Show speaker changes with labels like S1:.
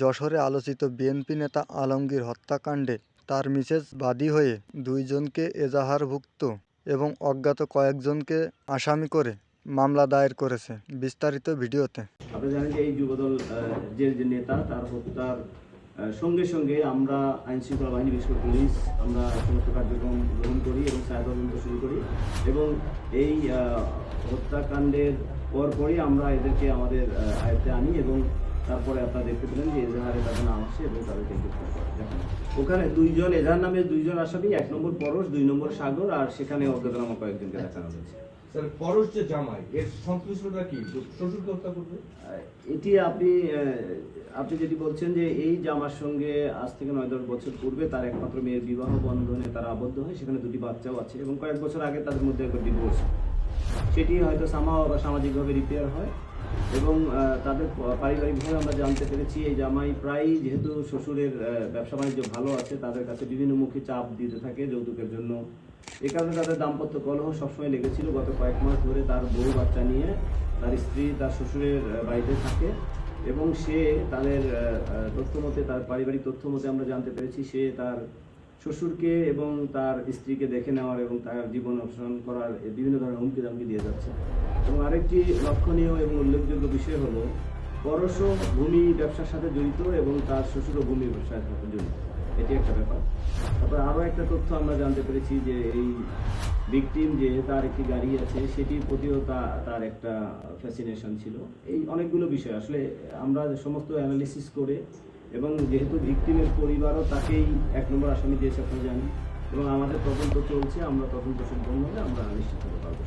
S1: যশোরে আলোচিত বিএনপি নেতা আলমগীর হত্যাকাণ্ডে তার মিসেস বাদী হয়ে দুইজনকে এজাহারভুক্ত এবং অজ্ঞাত কয়েকজনকে আসামি করে মামলা দায়ের করেছে বিস্তারিত ভিডিওতে।
S2: আপনি জানেন যে এই যুবদল যে নেতা, তার হত্যার সঙ্গে সঙ্গে আমরা আইন শৃঙ্খলা বাহিনী, বিশেষ পুলিশ, আমরা সমস্ত কার্যক্রম গ্রহণ করি এবং ছায়া তদন্ত শুরু করি এবং এই হত্যাকাণ্ডের পরপরই আমরা এদেরকে আমাদের আয়ত্তে আনি এবং তারপরে আপনারা দেখতে পেলেন যে এজাহারে তাদের নাম আসে এবং তাদেরকে গ্রেফতার করা। ওখানে দুইজন এজাহার নামে দুইজন আসামি এক নম্বর পরশ দুই নম্বর সাগর আর সেখানে অজ্ঞাতনামা কয়েকজনকে দেখানো হয়েছে।
S3: স্যার পরশ যে জামাই এর সংশ্লিষ্টতা কি? শ্বশুরকে হত্যা করবে?
S2: এটি আপনি আপনি যেটি বলছেন যে এই জামার সঙ্গে আজ থেকে নয় দশ বছর পূর্বে তার একমাত্র মেয়ের বিবাহ বন্ধনে তারা আবদ্ধ হয় সেখানে দুটি বাচ্চাও আছে এবং কয়েক বছর আগে তাদের মধ্যে একটা ডিভোর্স সেটি হয়তো সামা বা সামাজিকভাবে রিপেয়ার হয়। এবং তাদের পারিবারিকভাবে আমরা জানতে পেরেছি এই জামাই প্রায়ই যেহেতু শ্বশুরের ব্যবসা বাণিজ্য ভালো আছে, তাদের কাছে বিভিন্ন বিভিন্নমুখী চাপ দিতে থাকে যৌতুকের জন্য। এ কারণে তাদের দাম্পত্য কলহ সবসময় লেগেছিল গত কয়েক মাস ধরে তার বউ বাচ্চা নিয়ে তার স্ত্রী তার শ্বশুরের বাড়িতে থাকে এবং সে তাদের তথ্য মতে, তার পারিবারিক তথ্য মতে আমরা জানতে পেরেছি সে তার শ্বশুরকে এবং তার স্ত্রীকে দেখে নেওয়ার এবং তার জীবন অপসারণ করার বিভিন্ন ধরনের হুমকি দামকি দিয়ে যাচ্ছে। এবং আরেকটি লক্ষণীয় এবং উল্লেখযোগ্য বিষয় হলো পরশও ভূমি ব্যবসার সাথে জড়িত এবং তার শ্বশুরও ভূমি ব্যবসার সাথে জড়িত। এটি একটা ব্যাপার। তারপর আরও একটা তথ্য আমরা জানতে পেরেছি যে এই ভিকটিম যে তার একটি গাড়ি আছে, সেটির প্রতিও তার একটা ফ্যাসিনেশন ছিল। এই অনেকগুলো বিষয়। আসলে আমরা সমস্ত অ্যানালিসিস করে এবং যেহেতু ভিকটিমের পরিবারও তাকেই এক নম্বর আসামি দিয়েছে, আপনারা জানি এবং আমাদের তদন্ত চলছে, আমরা তদন্ত সম্পন্ন হলে আমরা নিশ্চিত হতে পারব।